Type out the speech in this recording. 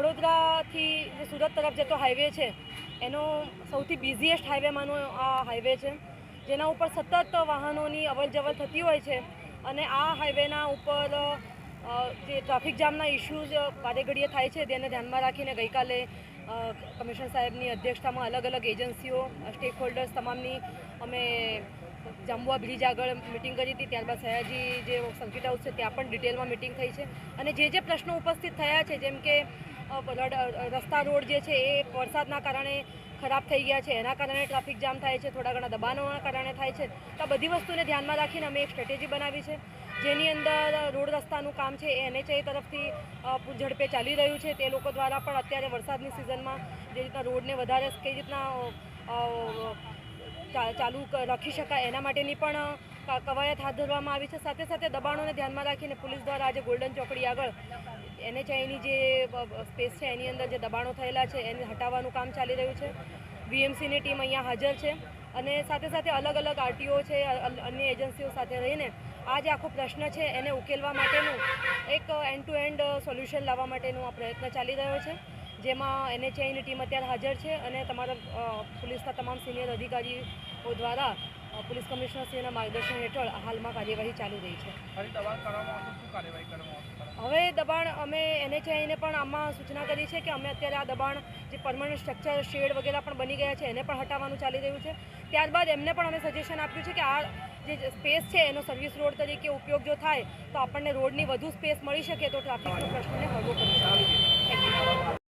સુરતથી જે સુરત તરફ જતો હાઈવે છે, એનો સૌથી બિઝીએસ્ટ હાઈવેમાંનો આ હાઈવે છે. જેના ઉપર સતત વાહનોની અવર જવર થતી હોય છે અને આ હાઈવેના ઉપર જે ટ્રાફિક જામના ઇસ્યુઝ વારે થાય છે, તેને ધ્યાનમાં રાખીને ગઈકાલે કમિશનર સાહેબની અધ્યક્ષતામાં અલગ અલગ એજન્સીઓ સ્ટેક હોલ્ડર્સ તમામની અમે જાંબુઆ બ્રિજ આગળ મિટિંગ કરી હતી. ત્યારબાદ સયાજી જે સર્કિટ હાઉસ છે, ત્યાં પણ ડિટેલમાં મિટિંગ થઈ છે. અને જે જે પ્રશ્નો ઉપસ્થિત થયા છે, જેમ કે રસ્તા રોડ જે છે, એ વરસાદના કારણે ખરાબ થઈ ગયા છે. એના કારણે ટ્રાફિક જામ થાય છે, થોડા ઘણા દબાણોના કારણે થાય છે. તો બધી વસ્તુને ધ્યાનમાં રાખીને અમે એક સ્ટ્રેટેજી બનાવી છે. જેની અંદર રોડ રસ્તાનું કામ છે, એ એનએચઆઈ તરફથી ઝડપે ચાલી રહ્યું છે. તે લોકો દ્વારા પણ અત્યારે વરસાદની સિઝનમાં જે રીતના રોડને વધારે કઈ રીતના ચાલુ રાખી શકાય. એના માટેની પણ કવાયત હાથ ધરવામાં આવી છે. સાથે સાથે દબાણોને ધ્યાનમાં રાખીને પોલીસ દ્વારા આજે ગોલ્ડન ચોકડી આગળ એનએચઆઈની જે સ્પેસ છે, એની અંદર જે દબાણો થયેલા છે, એને હટાવવાનું કામ ચાલી રહ્યું છે. વીએમસીની ટીમ અહીંયા હાજર છે અને સાથે સાથે અલગ અલગ આરટીઓ છે અન્ય એજન્સીઓ સાથે રહીને આ જે આખો પ્રશ્ન છે એને ઉકેલવા માટેનું એક એન્ડ ટુ એન્ડ સોલ્યુશન લાવવા માટેનો આ પ્રયત્ન ચાલી રહ્યો છે. જેમાં એનએચઆઈની ટીમ અત્યારે હાજર છે અને તમારા પોલીસના તમામ સિનિયર અધિકારીઓ દ્વારા પોલીસ કમિશનરશ્રીના માર્ગદર્શન હેઠળ હાલમાં કાર્યવાહી ચાલુ રહી છે. હવે દબાણ અમે એનએચઆઈને પણ આમાં સૂચના કરી છે કે અમે અત્યારે આ દબાણ જે પરમાનન્ટ સ્ટ્રક્ચર શેડ વગેરે પણ બની ગયા છે એને પણ હટાવવાનું ચાલી રહ્યું છે. ત્યારબાદ એમને પણ અમે સજેશન આપ્યું છે કે આ જે સ્પેસ છે એનો સર્વિસ રોડ તરીકે ઉપયોગ જો થાય તો આપણને રોડની વધુ સ્પેસ મળી શકે તો ટ્રાફિકનો પ્રશ્નને હળવો કરી